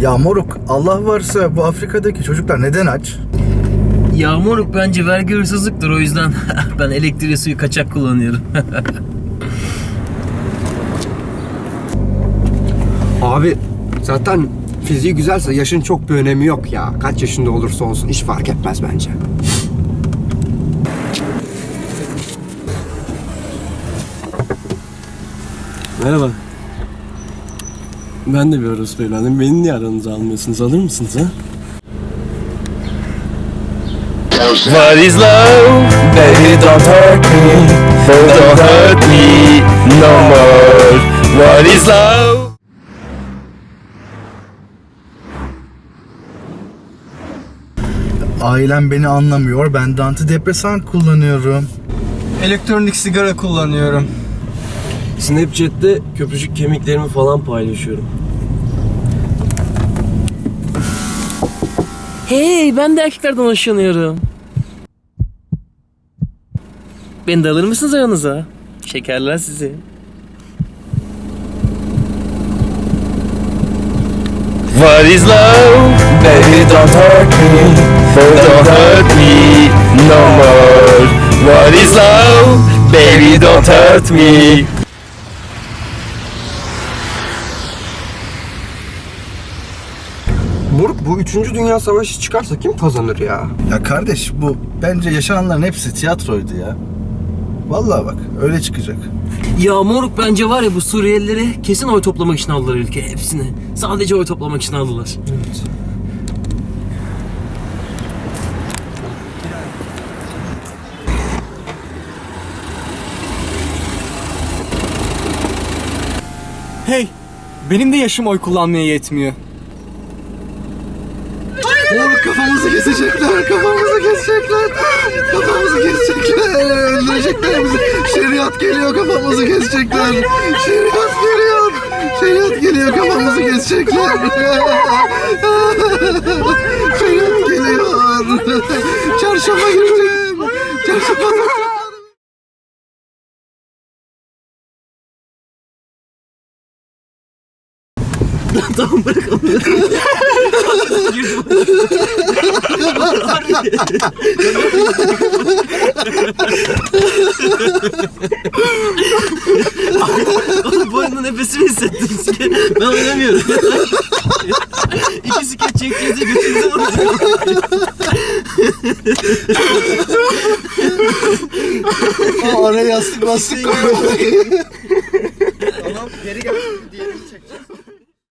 Ya moruk Allah varsa bu Afrika'daki çocuklar neden aç? Ya moruk bence vergi hırsızlıktır o yüzden ben elektriği suyu kaçak kullanıyorum. Abi zaten fiziği güzelse yaşın çok bir önemi yok ya. Kaç yaşında olursa olsun hiç fark etmez bence. Merhaba. Ben de bir orospu evladım. Beni niye aranıza almıyorsunuz? Alır mısınız ha? What is love? Baby, don't hurt me. Don't hurt me no more. What is love? Ailem beni anlamıyor. Ben de antidepresan kullanıyorum. Elektronik sigara kullanıyorum. Snapchat'te köpücük kemiklerimi falan paylaşıyorum. hey ben de erkeklerden hoşlanıyorum. Beni de alır mısınız aranıza? Şekerler sizi. What is love? Baby, don't hurt me. Don't hurt me no more. What is love? Baby, don't hurt me. Moruk bu 3. Dünya Savaşı çıkarsa kim kazanır ya? Ya kardeş bu bence yaşananların hepsi tiyatroydu ya. Vallahi bak öyle çıkacak. Ya moruk bence var ya bu Suriyelileri kesin oy toplamak için aldılar ülke hepsini. Sadece oy toplamak için aldılar. Hey, benim de yaşım oy kullanmaya yetmiyor. Moruk kafamızı kesecekler, kafamızı kesecekler. Kafamızı kesecekler, öldürecekler bizi. Şeriat geliyor, kafamızı kesecekler. Şeriat geliyor. Şeriat geliyor, kafamızı kesecekler. Şeriat geliyor. Çarşafa gireceğim. Çarşafa tamam bırakalım. Oğlum bu oyunda nefesimi hissettim. Ben oynamıyorum. İki skeç çekeceğiz diye götümüze vuracağım. Araya yastık bastık koyuyor. Tamam geri gel. Diğerini çekeceğiz.